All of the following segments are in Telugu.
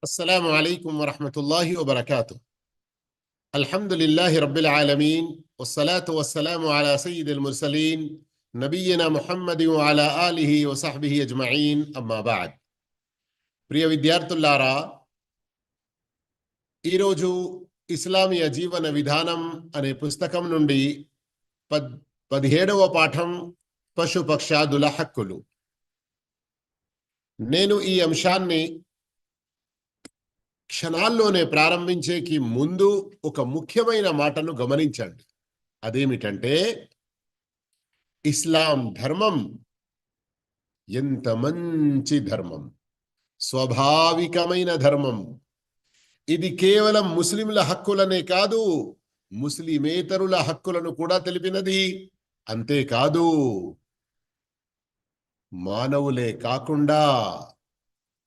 السلام عليكم ورحمة الله وبركاته الحمد لله رب العالمين والصلاة والسلام على سيد المرسلين نبينا محمد وعلى آله وصحبه أجمعين أما بعد ప్రియ విద్యార్థులారా ఈరోజు ఇస్లామియ జీవన విధానం అనే పుస్తకం నుండి పద్ పదిహేడవ పాఠం పశుపక్షాదుల హక్కులు నేను ఈ అంశాన్ని క్షణాల్లోనే ప్రారంభించేకి ముందు ఒక ముఖ్యమైన మాటను గమనించండి. అదేమిటంటే ఇస్లాం ధర్మం ఎంత మంచి ధర్మం. స్వాభావికమైన ధర్మం. ఇది కేవలం ముస్లింల హక్కులనే కాదు ముస్లిమేతరుల హక్కులను కూడా తెలిపినది. అంతేకాదు మానవులే కాకుండా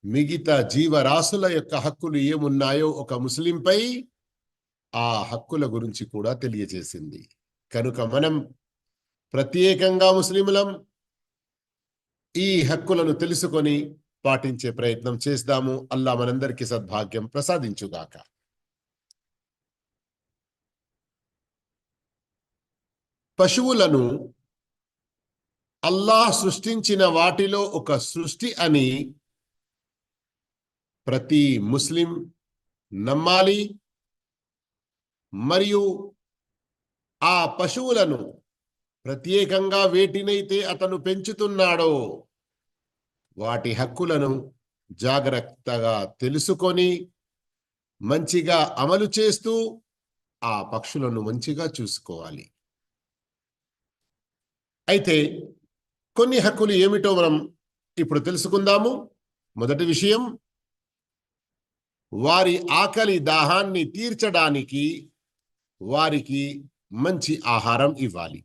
మిగతా జీవరాశుల యొక్క హక్కులు ఏమున్నాయో ఒక ముస్లింపై ఆ హక్కుల గురించి కూడా తెలియజేసింది. కనుక మనం ప్రత్యేకంగా ముస్లింలం ఈ హక్కులను తెలుసుకొని పాటించే ప్రయత్నం చేస్తాము. అల్లా మనందరికీ సద్భాగ్యం. ప్రసాదించుగాక. పశువులను అల్లాహ్ సృష్టించిన వాటిలో ఒక సృష్టి అని ప్రతి ముస్లిం నమ్మాలి మరియు ఆ పశువులను ప్రత్యేకంగా వేటినైతే అతను పెంచుతున్నాడో వాటి హక్కులను జాగ్రత్తగా తెలుసుకొని మంచిగా అమలు చేస్తూ ఆ పక్షులను మంచిగా చూసుకోవాలి. అయితే కొన్ని హక్కులు ఏమిటో మనం ఇప్పుడు తెలుసుకుందాము. మొదటి విషయం వారి ఆకలి దాహాన్ని తీర్చడానికి వారికి మంచి ఆహారం ఇవ్వాలి.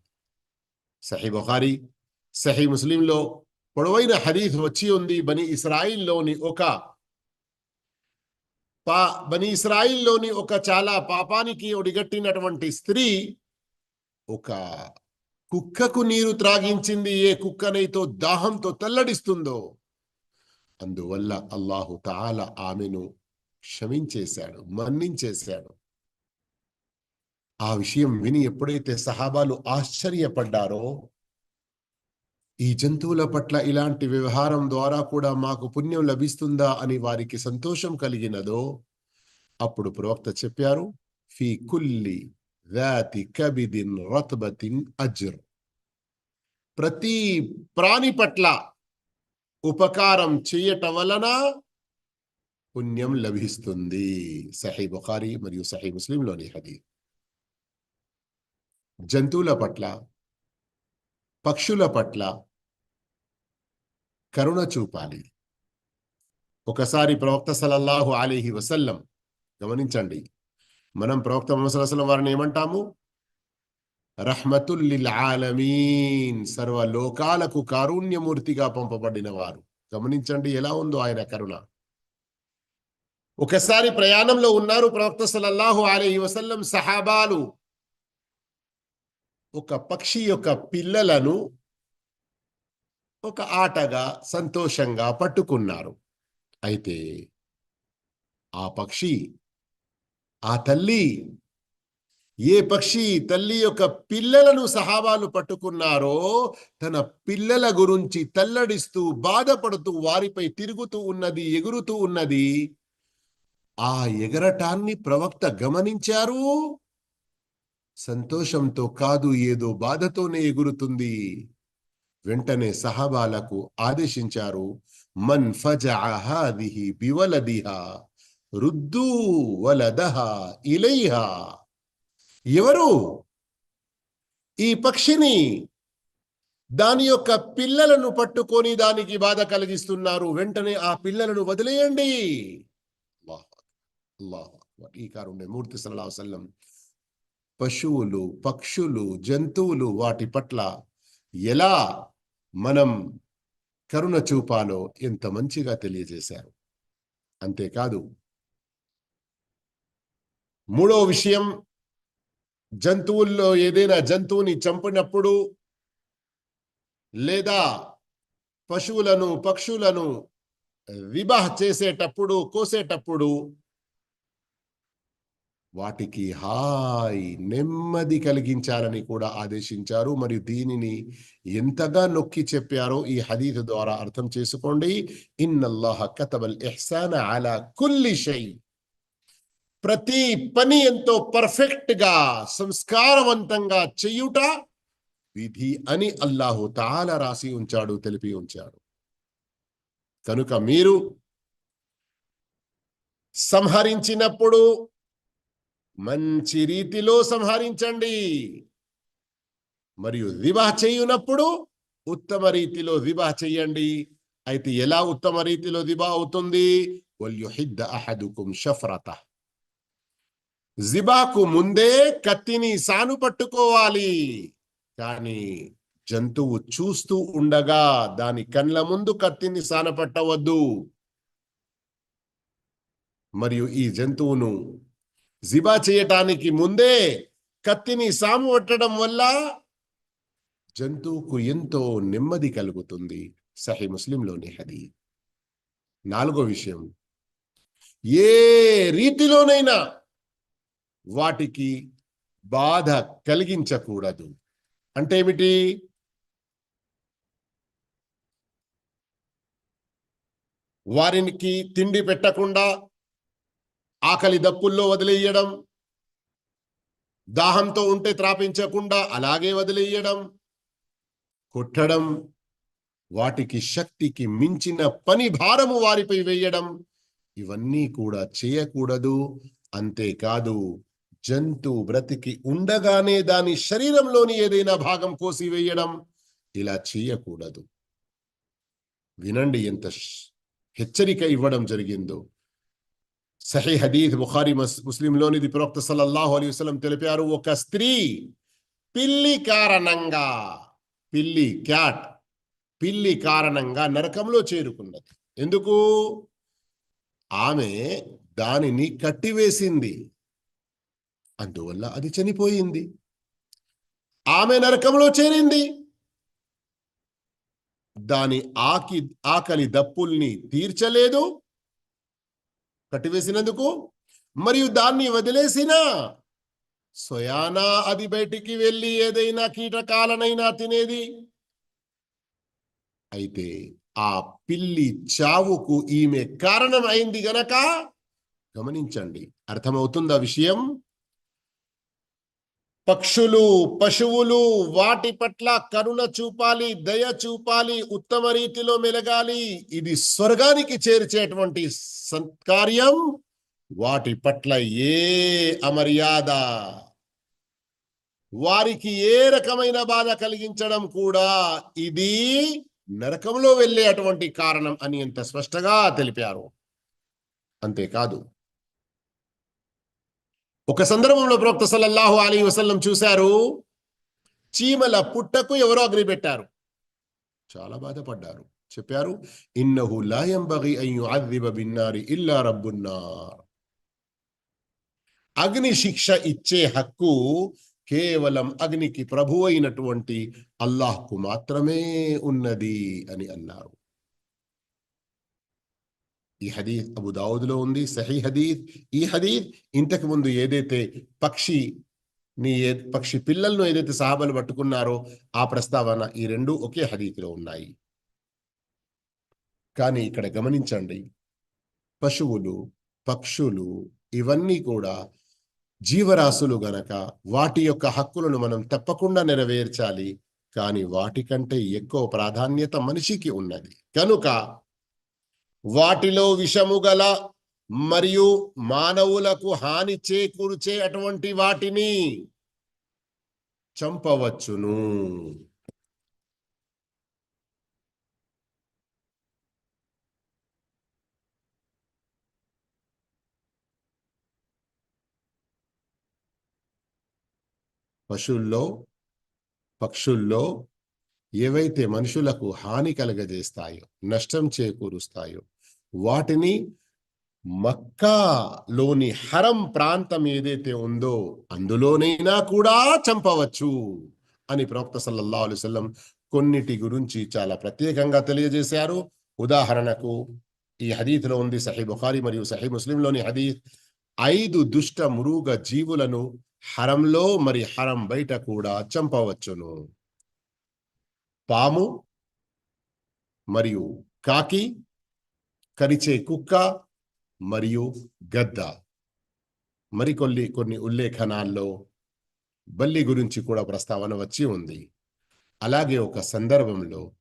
సహీ బుఖారి సహీ ముస్లింలో పొడవైన హరీఫ్ వచ్చి ఉంది బని ఇస్రాయిల్లోని ఒక పా బని ఇస్రాయిల్లోని ఒక చాలా పాపానికి ఒడిగట్టినటువంటి స్త్రీ ఒక కుక్కకు నీరు త్రాగించింది ఏ కుక్కనైతో దాహంతో తల్లడిస్తుందో అందువల్ల అల్లాహు తాల ఆమెను క్షమించేశాడు మన్నించేశాడు. ఆ విషయం విని ఎప్పుడైతే సహాబాలు ఆశ్చర్యపడ్డారో ఈ జంతువుల పట్ల ఇలాంటి వ్యవహారం ద్వారా కూడా మాకు పుణ్యం లభిస్తుందా అని వారికి సంతోషం కలిగినదో అప్పుడు ప్రవక్త చెప్పారు ఫీ కుల్లి వ్యాతి కబిదిన్ రత్బతిన్ అజ్ర్. ప్రతి ప్రాణి పట్ల ఉపకారం చేయటం వలన పుణ్యం లభిస్తుంది. సహీ బుఖారి మరియు సహీ ముస్లింలోని హదీ జంతువుల పట్ల పక్షుల పట్ల కరుణ చూపాలి. ఒకసారి ప్రవక్త సలల్లాహు అలీహి వసల్లం గమనించండి. మనం ప్రవక్త ముసలసలం వారిని ఏమంటాము? రహ్మతుల్లిల్ ఆలమీన్ సర్వ కారుణ్యమూర్తిగా పంపబడిన వారు. గమనించండి ఎలా ఉందో ఆయన కరుణ. ఒకసారి ప్రయాణంలో ఉన్నారు ప్రవక్త సలల్లాహు అలీ వసల్లం సహాబాలు. ఒక పక్షి యొక్క పిల్లలను ఒక ఆటగా సంతోషంగా పట్టుకున్నారు. అయితే ఆ పక్షి ఆ తల్లి ఏ పక్షి తల్లి యొక్క పిల్లలను సహాబాలు పట్టుకున్నారో తన పిల్లల గురించి తల్లడిస్తూ బాధపడుతూ వారిపై తిరుగుతూ ఉన్నది ఎగురుతూ ఉన్నది ఆ ఎగరటాన్ని ప్రవక్త గమనించారు? సంతోషంతో కాదు ఏదో బాధతోనే ఎగురుతుంది. వెంటనే సహబాలకు ఆదేశించారు మన్ ఫజాదిహి బివలదిహా రుద్దు వలదహ ఇలైహా. ఎవరు? ఈ పక్షిని దాని యొక్క పిల్లలను పట్టుకొని దానికి బాధ కలిగిస్తున్నారు. వెంటనే ఆ పిల్లలను వదిలేయండి. ఈ మూర్తి సల్లా వసల్లం. పశువులు పక్షులు జంతువులు వాటి పట్ల ఎలా మనం కరుణ చూపాలో ఎంత మంచిగా తెలియజేశారు. అంతేకాదు మూడో విషయం జంతువుల్లో ఏదైనా జంతువుని చంపినప్పుడు లేదా పశువులను పక్షులను వివాహ చేసేటప్పుడు కోసేటప్పుడు వాటికి హాయ్ నెమ్మది కలిగించాలని కూడా ఆదేశించారు. మరియు దీనిని ఎంతగా నొక్కి చెప్పారో ఈ హదీత్ ద్వారా అర్థం చేసుకోండి. ఇన్నల్లాహ కతబల్ ఎహ్సాన్ అలా కుల్లి షై. ప్రతి పని ఎంతో పర్ఫెక్ట్గా సంస్కారవంతంగా చెయ్యుట విధి అని అల్లాహు తాల రాసి ఉంచాడు తెలిపి ఉంచాడు. కనుక మీరు సంహరించినప్పుడు మంచి రీతిలో సంహరించండి. మరియు వివాహ చేయునప్పుడు ఉత్తమ రీతిలో వివాహ చెయ్యండి అయితే ఎలా ఉత్తమ రీతిలో దిబా అవుతుంది? షఫ్రత. జిబాకు ముందే కత్తిని సాను పట్టుకోవాలి. కానీ జంతువు చూస్తూ ఉండగా దాని కండ్ల ముందు కత్తిని సానపట్టవద్దు మరియు ఈ జంతువును జిబా చేయటానికి ముందే కత్తిని సాము పట్టడం వల్ల జంతువుకు ఎంతో నెమ్మది కలుగుతుంది. సహీ ముస్లింలోని హది నాలుగో విషయం. ఏ రీతిలోనైనా వాటికి బాధ కలిగించకూడదు. అంటే ఏమిటి? వారికి తిండి పెట్టకుండా ఆకలి దప్పుల్లో వదిలేయడం దాహంతో ఉంటే త్రాపించకుండా అలాగే వదిలేయడం కొట్టడం వాటికి శక్తికి మించిన పని భారము వారిపై వేయడం ఇవన్నీ కూడా చేయకూడదు. అంతేకాదు జంతు బ్రతికి ఉండగానే దాని శరీరంలోని ఏదైనా భాగం కోసి వేయడం ఇలా చేయకూడదు. వినండి ఎంత హెచ్చరిక ఇవ్వడం జరిగిందో. సహీ హదీత్ బుఖారి మస్- ముస్లింలోనిది ప్రవక్త సల్లల్లాహు అలీ వసలం తెలిపారు ఒక స్త్రీ పిల్లి కారణంగా పిల్లి క్యాట్ పిల్లి కారణంగా నరకంలో చేరుకున్నది ఎందుకు ఆమె దానిని కట్టివేసింది అందువల్ల అది చనిపోయింది ఆమె నరకంలో చేరింది దాని ఆకి ఆకలి దప్పుల్ని తీర్చలేదు కట్టివేసినందుకు మరియు దాన్ని వదిలేసిన స్వయానా అది బయటికి వెళ్ళి ఏదైనా కీటకాలనైనా తినేది. అయితే ఆ పిల్లి చావుకు ఈమె కారణం అయింది గనక గమనించండి. అర్థమవుతుందా విషయం? పక్షులు పశువులు వాటి పట్ల కరుణ చూపాలి దయ చూపాలి ఉత్తమ రీతిలో మెలగాలి. ఇది స్వర్గానికి చేర్చేటువంటి సత్కార్యం. వాటి పట్ల ఏ అమర్యాద? వారికి ఏ రకమైన బాధ కలిగించడం కూడా ఇది నరకంలో వెళ్ళే అటువంటి కారణం అని ఎంత స్పష్టంగా తెలిపారు. అంతేకాదు ఒక సందర్భంలో ప్రవక్త సల్లల్లాహు అలీ వసల్లం చూశారు చీమల పుట్టకు ఎవరో అగ్ని పెట్టారు చాలా బాధపడ్డారు. చెప్పారు ఇన్నహు లాయంబగి అయ్యు బిన్నారి ఇల్లా రబ్బున్నార్. అగ్ని శిక్ష ఇచ్చే హక్కు కేవలం అగ్నికి ప్రభు అయినటువంటి అల్లాహ్కు మాత్రమే ఉన్నది అని అన్నారు. ఈ హదీద్ అబు దావుద్లో ఉంది సహీ హదీద్ ఈ హదీద్ ఇంతకు ముందు ఏదైతే పక్షి నీ ఏ పక్షి పిల్లలను ఏదైతే సహాబలు పట్టుకున్నారో ఆ ప్రస్తావన ఈ రెండు ఒకే హదీతిలో ఉన్నాయి. కానీ ఇక్కడ గమనించండి పశువులు పక్షులు ఇవన్నీ కూడా జీవరాశులు గనక వాటి యొక్క హక్కులను మనం తప్పకుండా నెరవేర్చాలి. కానీ వాటికంటే ఎక్కువ ప్రాధాన్యత మనిషికి ఉన్నది. కనుక వాటిలో విషము గల మరియు మానవులకు హాని చేకూర్చే అటువంటి వాటిని చంపవచ్చును. పశువుల్లో పక్షుల్లో ఏవైతే మనుషులకు హాని కలగజేస్తాయో నష్టం చేకూరుస్తాయో వాటిని మక్కాలోని హరం ప్రాంతం ఏదైతే ఉందో అందులోనైనా కూడా చంపవచ్చు అని ప్రవక్త సల్లల్లా అలైహి కొన్నిటి గురించి చాలా ప్రత్యేకంగా తెలియజేశారు. ఉదాహరణకు ఈ హదీత్లో ఉంది సహీ బుఖారి మరియు సహీ ముస్లింలోని హదీత్. ఐదు దుష్ట మురుగ జీవులను హరంలో మరి హరం బయట కూడా చంపవచ్చును. పాము మరియు కాకి కరిచే కుక్క మరియు గద్ద. మరికొన్ని కొన్ని ఉల్లేఖనాల్లో బల్లి గురించి కూడా ప్రస్తావన వచ్చి ఉంది. అలాగే ఒక సందర్భంలో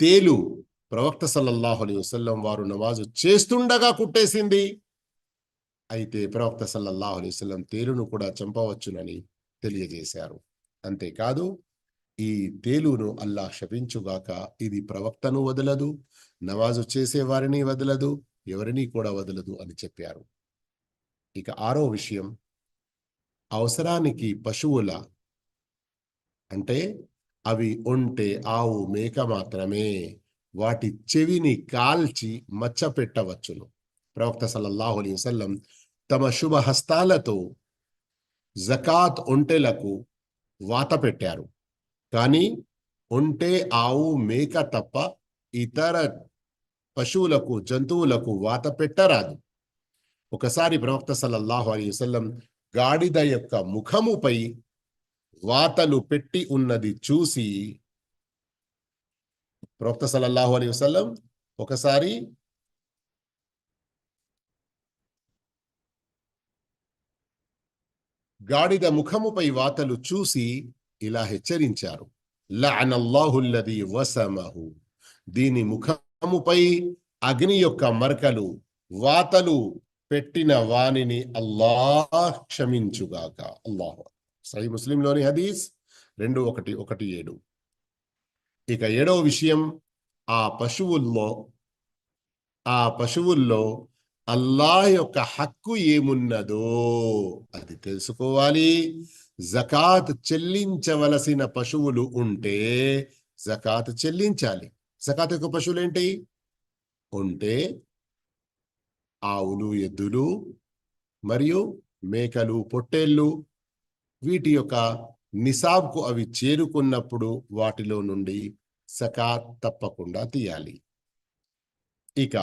తేలు ప్రవక్త సల్లల్లాహు అలైహి వసల్లం వారు నమాజు చేస్తుండగా కుట్టేసింది. అయితే ప్రవక్త సల్లల్లాహు అలైహి వసల్లం తేలును కూడా చంపవచ్చునని తెలియజేశారు. అంతేకాదు ఈ తేలును అల్లాహ్ శపించుగాక ఇది ప్రవక్తను వదలదు నమాజు చేసే వారిని వదలదు ఎవరిని కూడా వదలదు అని చెప్పారు. ఇక ఆరో విషయం అవసరానికి పశువుల అంటే అవి ఒంటె ఆవు మేక మాత్రమే వాటి చెవిని కాల్చి మచ్చ పెట్టవచ్చును ప్రవక్త సల్లల్లాహు అలైహి వసల్లం తమ శుభ హస్తాలతో జకాత్ ఒంటెలకు వాత పెట్టారు. కానీ ఒంటె ఆవు మేక తప్ప ఇతర పశువులకు జంతువులకు వాత పెట్టరాదు. ఒకసారి ప్రవక్త సల్లల్లాహు అలీ వసల్లం గాడిద యొక్క ముఖముపై వాతలు పెట్టి ఉన్నది చూసి ప్రవక్త సల్లల్లాహు అలీ వసల్లం ఒకసారి గాడిద ముఖముపై వాతలు చూసి ఇలా హెచ్చరించారు. లఅనల్లాహుల్లది వసమహు. దీని ముఖముపై అగ్ని యొక్క మరకలు వాతలు పెట్టిన వానిని అల్లాహ్ క్షమించుగాక. అల్లాహ్ సై ముస్లింలోని హదీస్ రెండు ఒకటి ఒకటి ఏడు. ఇక ఏడవ విషయం ఆ పశువుల్లో ఆ పశువుల్లో అల్లాహ్ యొక్క హక్కు ఏమున్నదో అది తెలుసుకోవాలి. జకాత్ చెల్లించవలసిన పశువులు ఉంటే జకాత్ చెల్లించాలి. జకాత్ యొక్క పశువులు ఏంటి? ఉంటే ఆవులు ఎద్దులు మరియు మేకలు పొట్టేళ్ళు వీటి యొక్క నిసాబ్కు అవి చేరుకున్నప్పుడు వాటిలో నుండి సకాత్ తప్పకుండా తీయాలి. ఇక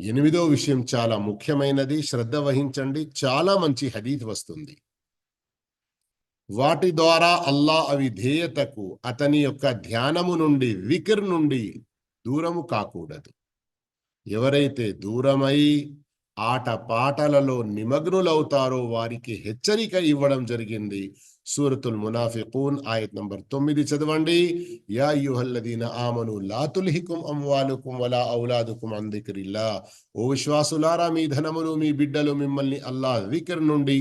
ఎనిమిదో విషయం చాలా ముఖ్యమైనది. శ్రద్ధ వహించండి. చాలా మంచి హదీత్ వస్తుంది. వాటి ద్వారా అల్లా అవిధేయతకు అతని యొక్క ధ్యానము నుండి వికిర్ నుండి దూరము కాకూడదు. ఎవరైతే దూరమై ఆట పాటలలో నిమగ్నులవుతారో వారికి హెచ్చరిక ఇవ్వడం జరిగింది. సూరతుల్ మునాఫికూన్ ఆయత్ నంబర్ తొమ్మిది చదవండి. యా యుహల్లదీన ఆమను లాతుల్హికుం అమ్వాలుకుం వలా ఔలాదుకుం అందికరిల్లా ఓ విశ్వాసులారా మీ ధనములు మీ బిడ్డలు మిమ్మల్ని అల్లా వికర్ నుండి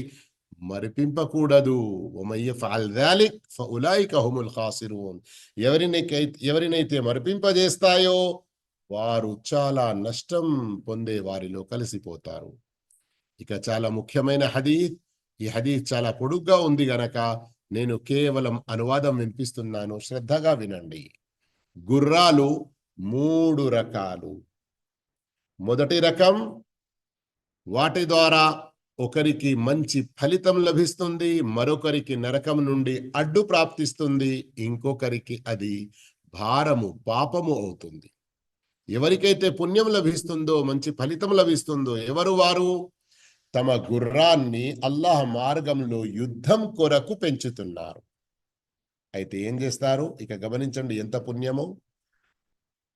మరిపింపకూడదు. ఎవరినైతే ఎవరినైతే మరిపింపజేస్తాయో వారు చాలా నష్టం పొందే వారిలో కలిసిపోతారు. ఇక చాలా ముఖ్యమైన హదీత్. ఈ హదీత్ చాలా పొడుగ్గా ఉంది గనక నేను కేవలం అనువాదం వినిపిస్తున్నాను. శ్రద్ధగా వినండి. గుర్రాలు మూడు రకాలు. మొదటి రకం వాటి ద్వారా ఒకరికి మంచి ఫలితం లభిస్తుంది మరొకరికి నరకం నుండి అడ్డు ప్రాప్తిస్తుంది ఇంకొకరికి అది భారము పాపము అవుతుంది. ఎవరికైతే పుణ్యం లభిస్తుందో మంచి ఫలితం లభిస్తుందో ఎవరు వారు? తమ గుర్రాన్ని అల్లాహ్ మార్గంలో యుద్ధం కొరకు పెంచుతున్నారు. అయితే ఏం చేస్తారు? ఇక గమనించండి ఎంత పుణ్యమో.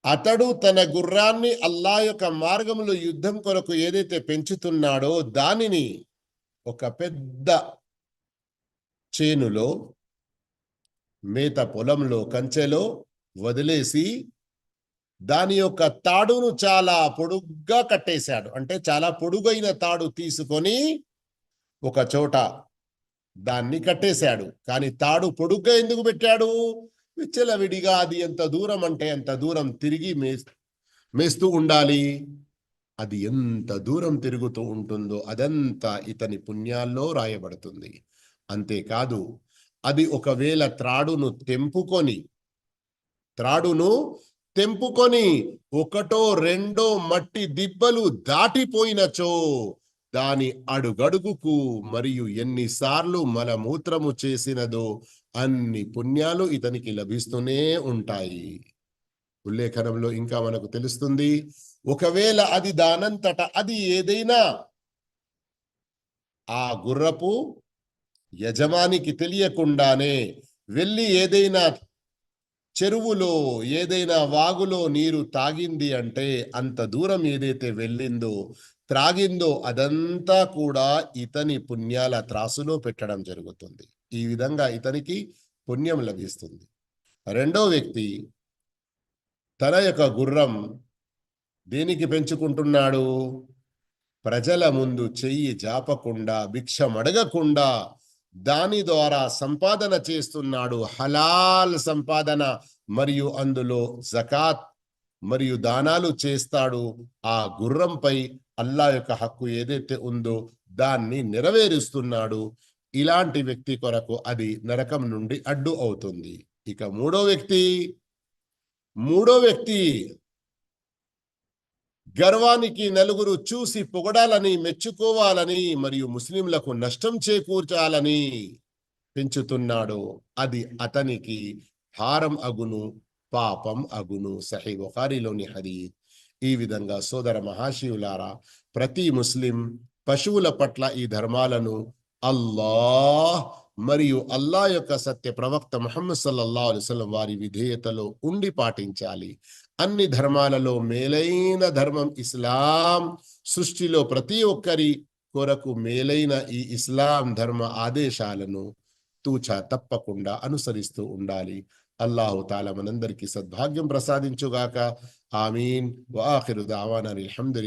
అతడు తన గుర్రాన్ని అల్లా యొక్క మార్గంలో యుద్ధం కొరకు ఏదైతే పెంచుతున్నాడో దానిని ఒక పెద్ద చేనులో మేత పొలంలో కంచెలో వదిలేసి దాని యొక్క తాడును చాలా పొడుగ్గా కట్టేశాడు. అంటే చాలా పొడుగైన తాడు తీసుకొని ఒక చోట దాన్ని కట్టేశాడు. కానీ తాడు పొడుగ్గా ఎందుకు పెట్టాడు? విచ్చలవిడిగా అది ఎంత దూరం అంటే ఎంత దూరం తిరిగి మే మేస్తూ ఉండాలి. అది ఎంత దూరం తిరుగుతూ ఉంటుందో అదంతా ఇతని పుణ్యాల్లో రాయబడుతుంది. అంతేకాదు అది ఒకవేళ త్రాడును తెంపుకొని త్రాడును తెంపుకొని ఒకటో రెండో మట్టి దిబ్బలు దాటిపోయినచో దాని అడుగడుగుకు మరియు ఎన్నిసార్లు మలమూత్రము చేసినదో అన్ని పుణ్యాలు ఇతనికి లభిస్తూనే ఉంటాయి. ఉల్లేఖనంలో ఇంకా మనకు తెలుస్తుంది ఒకవేళ అది దానంతట అది ఏదైనా ఆ గుర్రపు యజమానికి తెలియకుండానే వెళ్ళి ఏదైనా చెరువులో ఏదైనా వాగులో నీరు తాగింది అంటే అంత దూరం ఏదైతే వెళ్ళిందో త్రాగిందో అదంతా కూడా ఇతని పుణ్యాల త్రాసులో పెట్టడం జరుగుతుంది. ఈ విధంగా ఇతనికి పుణ్యం లభిస్తుంది. రెండో వ్యక్తి తన యొక్క గుర్రం దేనికి పెంచుకుంటున్నాడు? ప్రజల ముందు చెయ్యి జాపకుండా భిక్షం అడగకుండా దాని ద్వారా సంపాదన చేస్తున్నాడు. హలాల్ సంపాదన. మరియు అందులో జకాత్ మరియు దానాలు చేస్తాడు. ఆ గుర్రంపై అల్లా యొక్క హక్కు ఏదైతే ఉందో దాన్ని నెరవేరుస్తున్నాడు. ఇలాంటి వ్యక్తి కొరకు అది నరకం నుండి అడ్డు అవుతుంది. ఇక మూడో వ్యక్తి మూడో వ్యక్తి గర్వానికి నలుగురు చూసి పొగడాలని మెచ్చుకోవాలని మరియు ముస్లింలకు నష్టం చేకూర్చాలని పెంచుతున్నాడు. అది అతనికి హారం అగును పాపం అగును. సహీ బుఖారిలోని హదీద్ ఈ విధంగా సోదర మహాశివులారా ప్రతి ముస్లిం పశువుల పట్ల ఈ ధర్మాలను అల్లాహ్ మరియు అల్లా యొక్క సత్య ప్రవక్త ముహమ్మద్ సల్లల్లా అలిస్లం వారి విధేయతలో ఉండి పాటించాలి. అన్ని ధర్మాలలో మేలైన ధర్మం ఇస్లాం సృష్టిలో ప్రతి ఒక్కరి కొరకు మేలైన ఈ ఇస్లాం ధర్మ ఆదేశాలను తూచా తప్పకుండా అనుసరిస్తూ ఉండాలి. అల్లాహు తాలా మనందరికీ సద్భాగ్యం ప్రసాదించుగాక. ఆమీన్. వాఖిరు దావానా